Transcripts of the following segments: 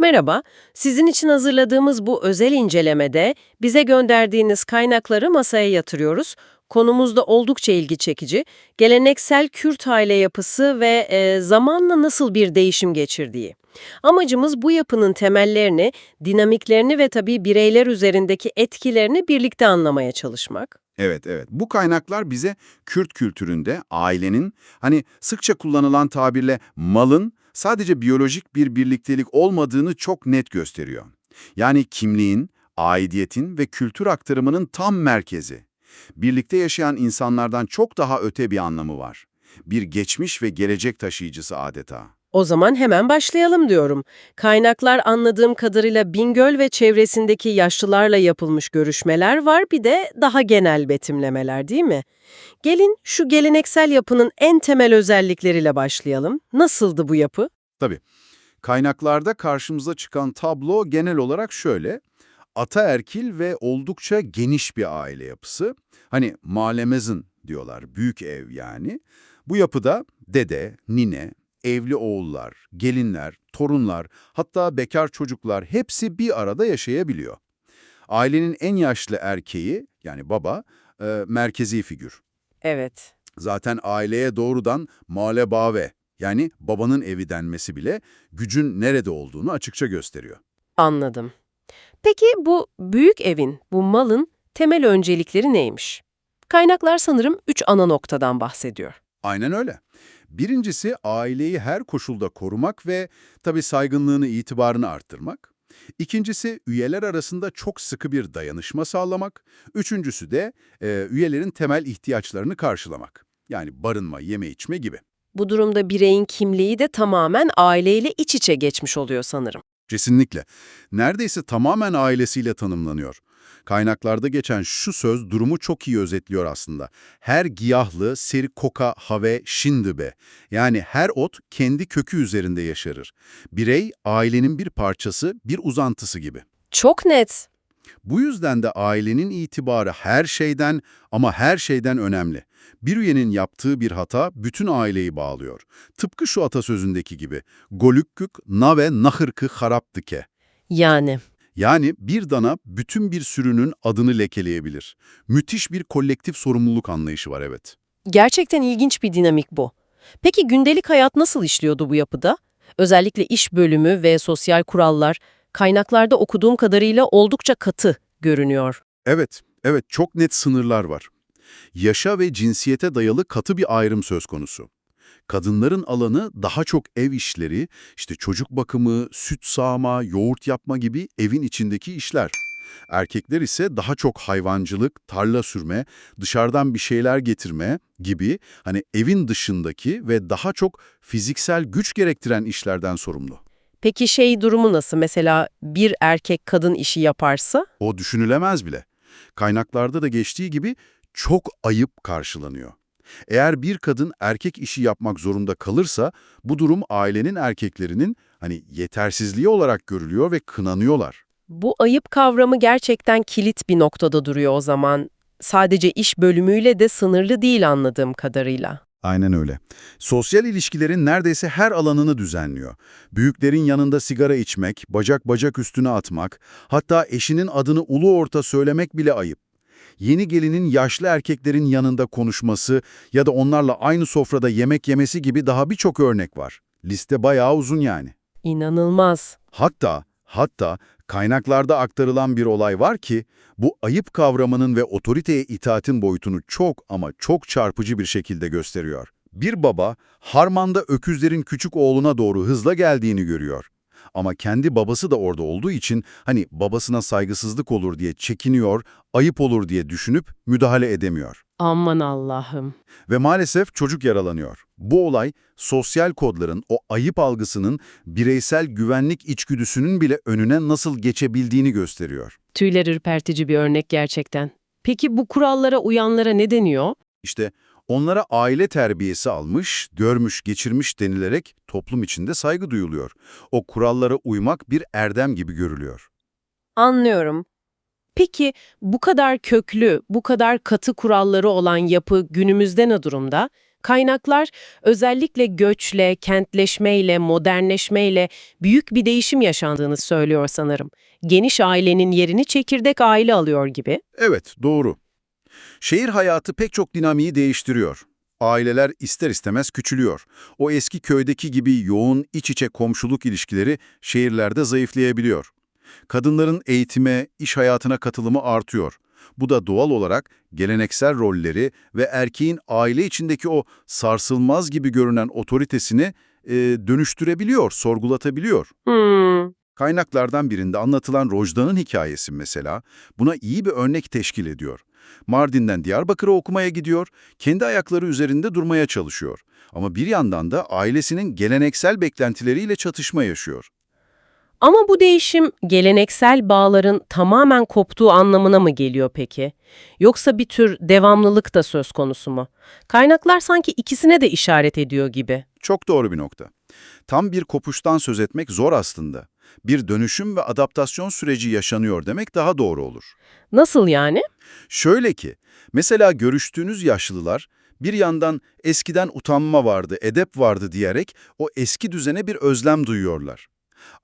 Merhaba, sizin için hazırladığımız bu özel incelemede bize gönderdiğiniz kaynakları masaya yatırıyoruz. Konumuz da oldukça ilgi çekici. Geleneksel Kürt aile yapısı ve e, zamanla nasıl bir değişim geçirdiği. Amacımız bu yapının temellerini, dinamiklerini ve tabii bireyler üzerindeki etkilerini birlikte anlamaya çalışmak. Evet, evet. Bu kaynaklar bize Kürt kültüründe ailenin, hani sıkça kullanılan tabirle malın sadece biyolojik bir birliktelik olmadığını çok net gösteriyor. Yani kimliğin, aidiyetin ve kültür aktarımının tam merkezi. Birlikte yaşayan insanlardan çok daha öte bir anlamı var. Bir geçmiş ve gelecek taşıyıcısı adeta. O zaman hemen başlayalım diyorum. Kaynaklar anladığım kadarıyla Bingöl ve çevresindeki yaşlılarla yapılmış görüşmeler var, bir de daha genel betimlemeler değil mi? Gelin şu geleneksel yapının en temel özellikleriyle başlayalım. Nasıldı bu yapı? Tabii. Kaynaklarda karşımıza çıkan tablo genel olarak şöyle. Ataerkil ve oldukça geniş bir aile yapısı. Hani malemezin diyorlar, büyük ev yani. Bu yapıda dede, nine, evli oğullar, gelinler, torunlar, hatta bekar çocuklar hepsi bir arada yaşayabiliyor. Ailenin en yaşlı erkeği, yani baba, e, merkezi figür. Evet. Zaten aileye doğrudan male bave, yani babanın evi denmesi bile gücün nerede olduğunu açıkça gösteriyor. Anladım. Peki bu büyük evin, bu malın temel öncelikleri neymiş? Kaynaklar sanırım üç ana noktadan bahsediyor. Aynen öyle. Birincisi aileyi her koşulda korumak ve tabii saygınlığını, itibarını arttırmak. İkincisi üyeler arasında çok sıkı bir dayanışma sağlamak. Üçüncüsü de e, üyelerin temel ihtiyaçlarını karşılamak. Yani barınma, yeme içme gibi. Bu durumda bireyin kimliği de tamamen aileyle iç içe geçmiş oluyor sanırım. Kesinlikle. Neredeyse tamamen ailesiyle tanımlanıyor. Kaynaklarda geçen şu söz durumu çok iyi özetliyor aslında. Her giyahlı sir koka have şindibe. Yani her ot kendi kökü üzerinde yaşarır. Birey ailenin bir parçası, bir uzantısı gibi. Çok net. Bu yüzden de ailenin itibarı her şeyden ama her şeyden önemli. Bir üyenin yaptığı bir hata bütün aileyi bağlıyor. Tıpkı şu atasözündeki gibi. Golükkük nave nahırkı haraptıke. Yani. Yani bir dana bütün bir sürünün adını lekeleyebilir. Müthiş bir kolektif sorumluluk anlayışı var evet. Gerçekten ilginç bir dinamik bu. Peki gündelik hayat nasıl işliyordu bu yapıda? Özellikle iş bölümü ve sosyal kurallar kaynaklarda okuduğum kadarıyla oldukça katı görünüyor. Evet, evet çok net sınırlar var. Yaşa ve cinsiyete dayalı katı bir ayrım söz konusu. Kadınların alanı daha çok ev işleri, işte çocuk bakımı, süt sağma, yoğurt yapma gibi evin içindeki işler. Erkekler ise daha çok hayvancılık, tarla sürme, dışarıdan bir şeyler getirme gibi hani evin dışındaki ve daha çok fiziksel güç gerektiren işlerden sorumlu. Peki şey durumu nasıl? Mesela bir erkek kadın işi yaparsa? O düşünülemez bile. Kaynaklarda da geçtiği gibi çok ayıp karşılanıyor. Eğer bir kadın erkek işi yapmak zorunda kalırsa bu durum ailenin erkeklerinin hani yetersizliği olarak görülüyor ve kınanıyorlar. Bu ayıp kavramı gerçekten kilit bir noktada duruyor o zaman. Sadece iş bölümüyle de sınırlı değil anladığım kadarıyla. Aynen öyle. Sosyal ilişkilerin neredeyse her alanını düzenliyor. Büyüklerin yanında sigara içmek, bacak bacak üstüne atmak, hatta eşinin adını ulu orta söylemek bile ayıp. Yeni gelinin yaşlı erkeklerin yanında konuşması ya da onlarla aynı sofrada yemek yemesi gibi daha birçok örnek var. Liste bayağı uzun yani. İnanılmaz. Hatta, hatta kaynaklarda aktarılan bir olay var ki bu ayıp kavramının ve otoriteye itaatin boyutunu çok ama çok çarpıcı bir şekilde gösteriyor. Bir baba harmanda öküzlerin küçük oğluna doğru hızla geldiğini görüyor. Ama kendi babası da orada olduğu için hani babasına saygısızlık olur diye çekiniyor, ayıp olur diye düşünüp müdahale edemiyor. Aman Allah'ım. Ve maalesef çocuk yaralanıyor. Bu olay sosyal kodların, o ayıp algısının bireysel güvenlik içgüdüsünün bile önüne nasıl geçebildiğini gösteriyor. Tüyler ürpertici bir örnek gerçekten. Peki bu kurallara uyanlara ne deniyor? İşte onlara aile terbiyesi almış, görmüş, geçirmiş denilerek toplum içinde saygı duyuluyor. O kurallara uymak bir erdem gibi görülüyor. Anlıyorum. Peki bu kadar köklü, bu kadar katı kuralları olan yapı günümüzde ne durumda? Kaynaklar özellikle göçle, kentleşmeyle, modernleşmeyle büyük bir değişim yaşandığını söylüyor sanırım. Geniş ailenin yerini çekirdek aile alıyor gibi. Evet, doğru. Şehir hayatı pek çok dinamiği değiştiriyor. Aileler ister istemez küçülüyor. O eski köydeki gibi yoğun iç içe komşuluk ilişkileri şehirlerde zayıflayabiliyor. Kadınların eğitime, iş hayatına katılımı artıyor. Bu da doğal olarak geleneksel rolleri ve erkeğin aile içindeki o sarsılmaz gibi görünen otoritesini e, dönüştürebiliyor, sorgulatabiliyor. Hmm. Kaynaklardan birinde anlatılan Rojda'nın hikayesi mesela buna iyi bir örnek teşkil ediyor. Mardin'den Diyarbakır'a okumaya gidiyor, kendi ayakları üzerinde durmaya çalışıyor. Ama bir yandan da ailesinin geleneksel beklentileriyle çatışma yaşıyor. Ama bu değişim geleneksel bağların tamamen koptuğu anlamına mı geliyor peki? Yoksa bir tür devamlılık da söz konusu mu? Kaynaklar sanki ikisine de işaret ediyor gibi. Çok doğru bir nokta. Tam bir kopuştan söz etmek zor aslında. Bir dönüşüm ve adaptasyon süreci yaşanıyor demek daha doğru olur. Nasıl yani? Şöyle ki, mesela görüştüğünüz yaşlılar bir yandan eskiden utanma vardı, edep vardı diyerek o eski düzene bir özlem duyuyorlar.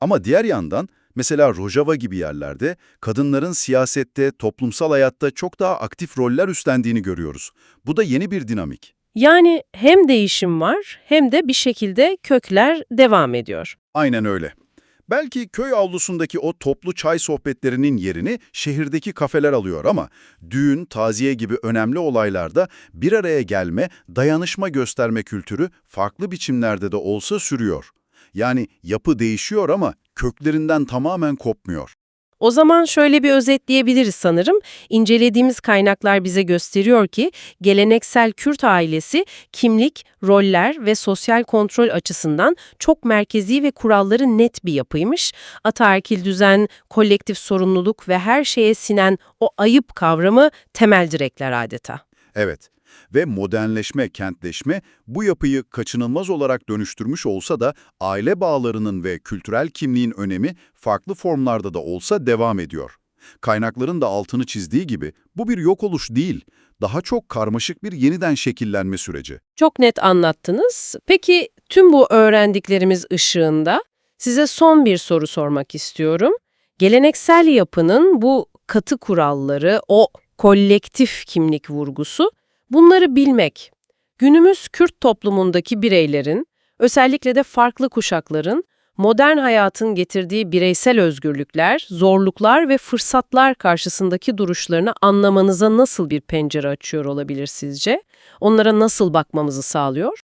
Ama diğer yandan mesela Rojava gibi yerlerde kadınların siyasette, toplumsal hayatta çok daha aktif roller üstlendiğini görüyoruz. Bu da yeni bir dinamik. Yani hem değişim var hem de bir şekilde kökler devam ediyor. Aynen öyle. Belki köy avlusundaki o toplu çay sohbetlerinin yerini şehirdeki kafeler alıyor ama düğün, taziye gibi önemli olaylarda bir araya gelme, dayanışma gösterme kültürü farklı biçimlerde de olsa sürüyor. Yani yapı değişiyor ama köklerinden tamamen kopmuyor. O zaman şöyle bir özetleyebiliriz sanırım. İncelediğimiz kaynaklar bize gösteriyor ki geleneksel Kürt ailesi kimlik, roller ve sosyal kontrol açısından çok merkezi ve kuralları net bir yapıymış. Ataerkil düzen, kolektif sorumluluk ve her şeye sinen o ayıp kavramı temel direkler adeta. Evet ve modernleşme, kentleşme bu yapıyı kaçınılmaz olarak dönüştürmüş olsa da aile bağlarının ve kültürel kimliğin önemi farklı formlarda da olsa devam ediyor. Kaynakların da altını çizdiği gibi bu bir yok oluş değil, daha çok karmaşık bir yeniden şekillenme süreci. Çok net anlattınız. Peki tüm bu öğrendiklerimiz ışığında size son bir soru sormak istiyorum. Geleneksel yapının bu katı kuralları, o kolektif kimlik vurgusu, bunları bilmek, günümüz Kürt toplumundaki bireylerin, özellikle de farklı kuşakların, modern hayatın getirdiği bireysel özgürlükler, zorluklar ve fırsatlar karşısındaki duruşlarını anlamanıza nasıl bir pencere açıyor olabilir sizce? Onlara nasıl bakmamızı sağlıyor?